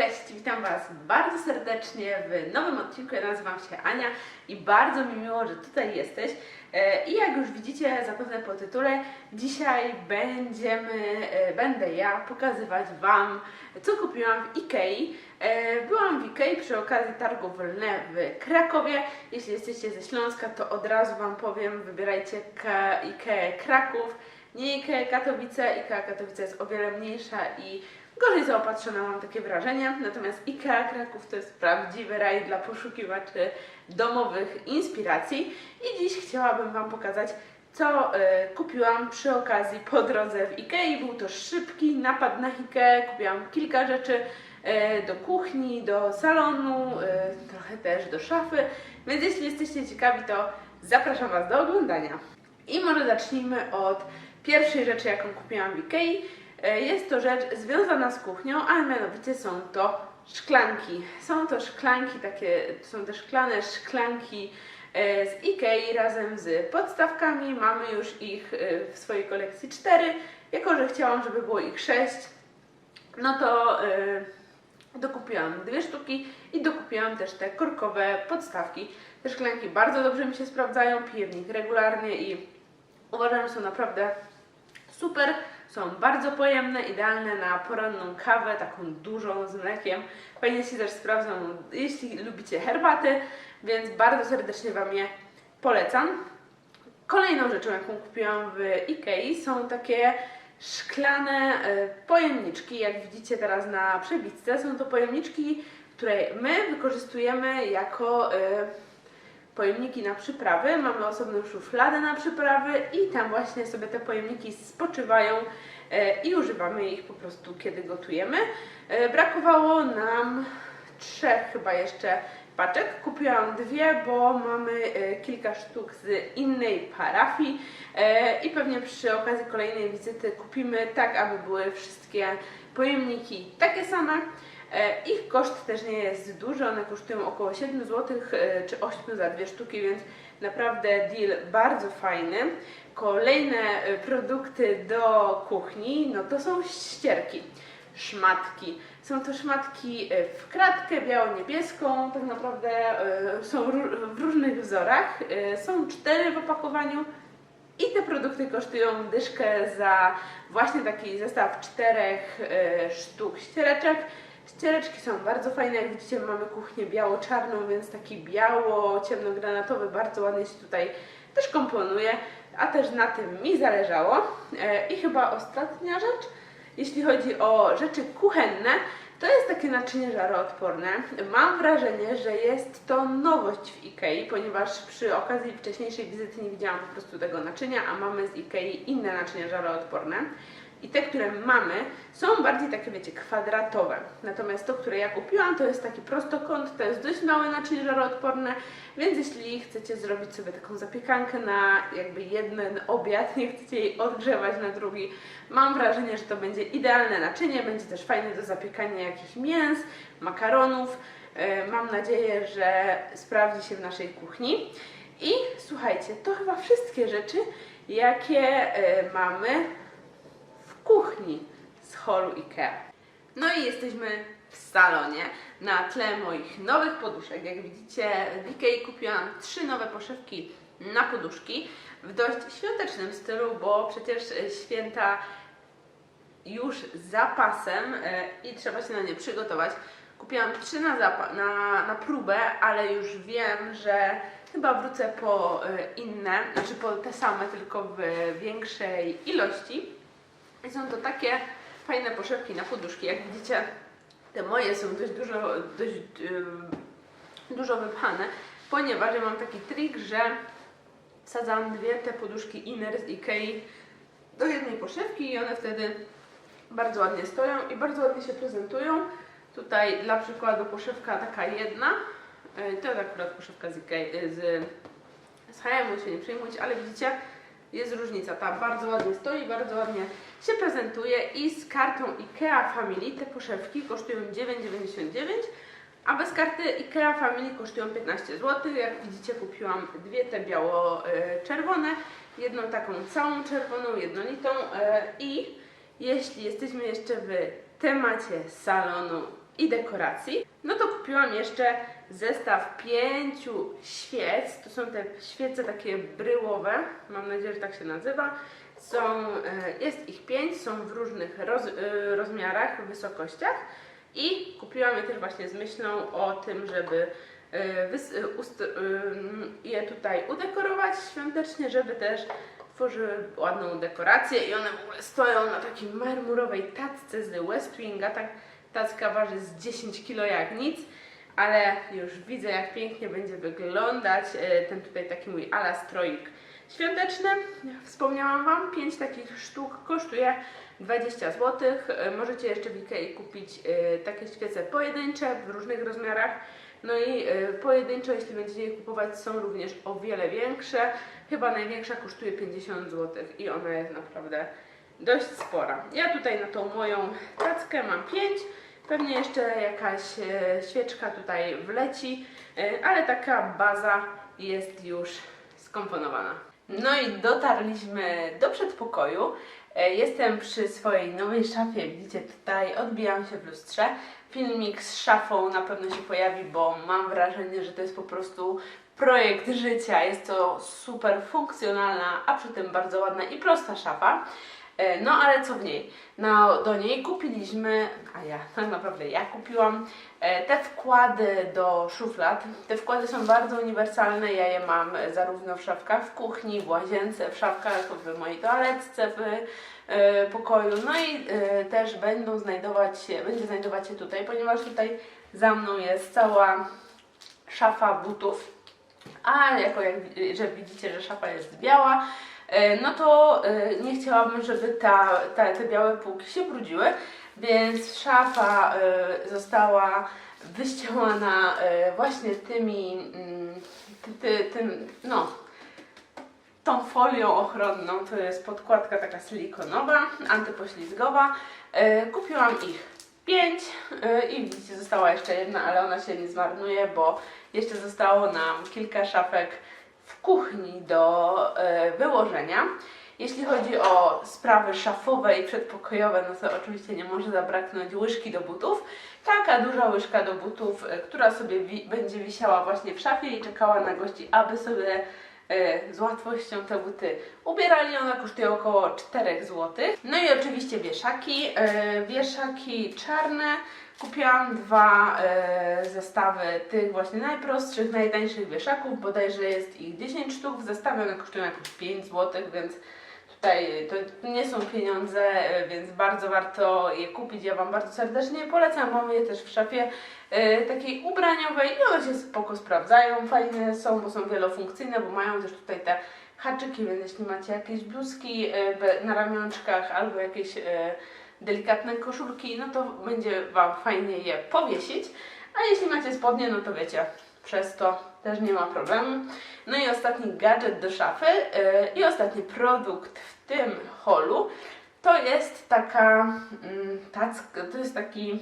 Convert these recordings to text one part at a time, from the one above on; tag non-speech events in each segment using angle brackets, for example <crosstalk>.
Cześć, witam Was bardzo serdecznie w nowym odcinku. Ja nazywam się Ania i bardzo mi miło, że tutaj jesteś. E, I jak już widzicie zapewne po tytule, dzisiaj będziemy, e, będę ja pokazywać Wam, co kupiłam w Ikei. E, Byłam w Ikei przy okazji targów Lne w Krakowie. Jeśli jesteście ze Śląska, to od razu Wam powiem, wybierajcie Ikea Kraków, nie Ikea Katowice. Ikea Katowice jest o wiele mniejsza i gorzej zaopatrzona, mam takie wrażenie. Natomiast IKEA Kraków to jest prawdziwy raj dla poszukiwaczy domowych inspiracji. I dziś chciałabym Wam pokazać, co e, kupiłam przy okazji po drodze w Ikei. Był to szybki napad na Ikea. Kupiłam kilka rzeczy e, do kuchni, do salonu, e, trochę też do szafy. Więc jeśli jesteście ciekawi, to zapraszam Was do oglądania. I może zacznijmy od pierwszej rzeczy, jaką kupiłam w Ikei. E, Jest to rzecz związana z kuchnią, a mianowicie są to szklanki. Są to szklanki, takie, są te szklane szklanki e, z Ikei razem z podstawkami. Mamy już ich e, w swojej kolekcji cztery. Jako, że chciałam, żeby było ich sześć, no to dokupiłam dwie sztuki i dokupiłam też te korkowe podstawki. Te szklanki bardzo dobrze mi się sprawdzają, piję w nich regularnie i uważam, że są naprawdę super. Są bardzo pojemne, idealne na poranną kawę, taką dużą z mlekiem. Fajnie się też sprawdzą, jeśli lubicie herbaty, więc bardzo serdecznie Wam je polecam. Kolejną rzeczą, jaką kupiłam w Ikei są takie szklane e, pojemniczki, jak widzicie teraz na przebitce. Są to pojemniczki, które my wykorzystujemy jako e, pojemniki na przyprawy. Mamy osobną szufladę na przyprawy i tam właśnie sobie te pojemniki spoczywają e, i używamy ich po prostu, kiedy gotujemy. E, Brakowało nam trzech chyba jeszcze paczek. Kupiłam dwie, bo mamy e, kilka sztuk z innej parafii i pewnie przy okazji kolejnej wizyty kupimy tak, aby były wszystkie pojemniki takie same. E, Ich koszt też nie jest duży, one kosztują około 7 zł e, czy 8 za dwie sztuki, więc naprawdę deal bardzo fajny. Kolejne e, produkty do kuchni, no to są ścierki, szmatki. Są to szmatki w kratkę biało-niebieską, tak naprawdę są w różnych wzorach. Są cztery w opakowaniu. I te produkty kosztują dyszkę za właśnie taki zestaw czterech sztuk ściereczek. Ściereczki są bardzo fajne, jak widzicie mamy kuchnię biało-czarną, więc taki biało-ciemnogranatowy bardzo ładnie się tutaj też komponuje, a też na tym mi zależało. E, I chyba ostatnia rzecz, jeśli chodzi o rzeczy kuchenne, to jest takie naczynie żaroodporne. Mam wrażenie, że jest to nowość w Ikei, ponieważ przy okazji wcześniejszej wizyty nie widziałam po prostu tego naczynia, a mamy z Ikei inne naczynia żaroodporne. I te, które mamy, są bardziej takie, wiecie, kwadratowe. Natomiast to, które ja kupiłam, to jest taki prostokąt, to jest dość małe naczynie żaroodporne, więc jeśli chcecie zrobić sobie taką zapiekankę na jakby jeden obiad, nie chcecie jej odgrzewać na drugi, mam wrażenie, że to będzie idealne naczynie, będzie też fajne do zapiekania jakichś mięs, makaronów. E, Mam nadzieję, że sprawdzi się w naszej kuchni. I słuchajcie, to chyba wszystkie rzeczy, jakie e, mamy kuchni z holu IKEA. No i jesteśmy w salonie na tle moich nowych poduszek. Jak widzicie, w Ikei kupiłam trzy nowe poszewki na poduszki w dość świątecznym stylu, bo przecież e, święta już zapasem e, i trzeba się na nie przygotować. Kupiłam trzy na, na, na próbę, ale już wiem, że chyba wrócę po e, inne, znaczy po te same, tylko w większej ilości. I są to takie fajne poszewki na poduszki. Jak widzicie, te moje są dość dużo, dość ym, dużo wypchane, ponieważ ja mam taki trik, że wsadzam dwie te poduszki inner z Ikei do jednej poszewki i one wtedy bardzo ładnie stoją i bardzo ładnie się prezentują. Tutaj dla przykładu poszewka taka jedna, e, to jest akurat poszewka z, Ikei, z, z H&M, się nie przejmujcie, ale widzicie, jest różnica. Ta bardzo ładnie stoi, bardzo ładnie się prezentuje i z kartą IKEA Family te poszewki kosztują 9,99 a bez karty IKEA Family kosztują 15 zł. Jak widzicie kupiłam dwie te biało-czerwone, jedną taką całą czerwoną, jednolitą e, i jeśli jesteśmy jeszcze w temacie salonu i dekoracji. No to kupiłam jeszcze zestaw pięciu świec. To są te świece takie bryłowe, mam nadzieję, że tak się nazywa. Są, e, jest ich pięć, są w różnych roz, e, rozmiarach, wysokościach. I kupiłam je też właśnie z myślą o tym, żeby e, je tutaj udekorować świątecznie, żeby też tworzyły ładną dekorację i one stoją na takiej marmurowej tacce z West Winga. Tak, tacka waży z 10 kg jak nic, ale już widzę jak pięknie będzie wyglądać e, ten tutaj taki mój ala stroik świąteczny. Wspomniałam Wam, 5 takich sztuk kosztuje 20 zł. Możecie jeszcze w Ikei kupić e, takie świece pojedyncze w różnych rozmiarach. No i e, pojedynczo, jeśli będziecie je kupować, są również o wiele większe. Chyba największa kosztuje 50 zł i ona jest naprawdę dość spora. Ja tutaj na tą moją tackę mam 5. Pewnie jeszcze jakaś e, świeczka tutaj wleci, e, ale taka baza jest już skomponowana. No i dotarliśmy do przedpokoju. E, Jestem przy swojej nowej szafie. Widzicie tutaj, odbijam się w lustrze. Filmik z szafą na pewno się pojawi, bo mam wrażenie, że to jest po prostu projekt życia. Jest to super funkcjonalna, a przy tym bardzo ładna i prosta szafa. E, No ale co w niej? No, do niej kupiliśmy, a ja <laughs> tak naprawdę ja kupiłam e, te wkłady do szuflad. Te wkłady są bardzo uniwersalne, ja je mam zarówno w szafkach w kuchni, w łazience, w szafkach w mojej toaletce, w e, pokoju. No i też będą znajdować się, będzie znajdować się tutaj, ponieważ tutaj za mną jest cała szafa butów. A jako jak, że widzicie, że szafa jest biała, no to e, nie chciałabym, żeby ta, ta, te białe półki się brudziły, więc szafa e, została wyścielana e, właśnie tymi, mm, ty, ty, tym, no, tą folią ochronną, to jest podkładka taka silikonowa, antypoślizgowa. E, kupiłam ich pięć e, i widzicie, została jeszcze jedna, ale ona się nie zmarnuje, bo jeszcze zostało nam kilka szafek w kuchni do e, wyłożenia. Jeśli chodzi o sprawy szafowe i przedpokojowe, no to oczywiście nie może zabraknąć łyżki do butów. Taka duża łyżka do butów, e, która sobie wi- będzie wisiała właśnie w szafie i czekała na gości, aby sobie z łatwością te buty ubierali. One kosztują około 4 zł. No i oczywiście wieszaki. E, wieszaki czarne. Kupiłam dwa e, zestawy tych właśnie najprostszych, najtańszych wieszaków. Bodajże jest ich 10 sztuk. W zestawie one kosztują jakieś 5 zł, więc tutaj to nie są pieniądze, e, więc bardzo warto je kupić. Ja Wam bardzo serdecznie polecam. Mamy je też w szafie e, takiej ubraniowej i one się spoko sprawdzają. Fajne są, bo są wielofunkcyjne, bo mają też tutaj te haczyki, więc jeśli macie jakieś bluzki e, na ramionczkach albo jakieś delikatne koszulki, no to będzie Wam fajnie je powiesić. A jeśli macie spodnie, no to wiecie, przez to też nie ma problemu. No i ostatni gadżet do szafy yy, i ostatni produkt w tym holu to jest taka mm, tacka, to jest taki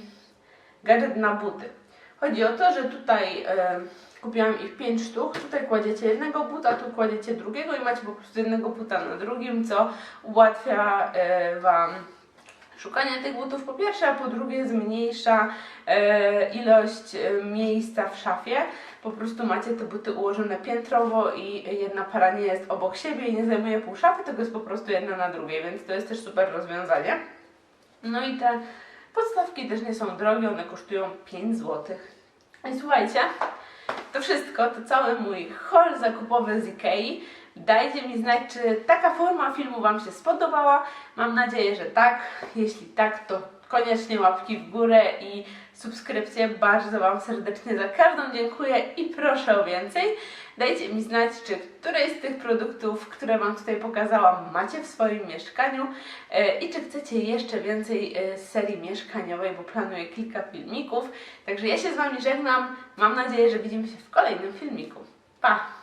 gadżet na buty. Chodzi o to, że tutaj e, kupiłam ich 5 sztuk. Tutaj kładziecie jednego buta, tu kładziecie drugiego i macie po prostu jednego buta na drugim, co ułatwia e, Wam szukanie tych butów po pierwsze, a po drugie zmniejsza e, ilość e, miejsca w szafie. Po prostu macie te buty ułożone piętrowo i jedna para nie jest obok siebie i nie zajmuje pół szafy, tylko jest po prostu jedna na drugiej, więc to jest też super rozwiązanie. No i te podstawki też nie są drogie, one kosztują 5 zł. I słuchajcie, to wszystko, to cały mój haul zakupowy z Ikei. Dajcie mi znać, czy taka forma filmu Wam się spodobała. Mam nadzieję, że tak. Jeśli tak, to koniecznie łapki w górę i subskrypcje. Bardzo Wam serdecznie za każdą dziękuję i proszę o więcej. Dajcie mi znać, czy któreś z tych produktów, które Wam tutaj pokazałam, macie w swoim mieszkaniu e, i czy chcecie jeszcze więcej e, serii mieszkaniowej, bo planuję kilka filmików. Także ja się z Wami żegnam. Mam nadzieję, że widzimy się w kolejnym filmiku. Pa!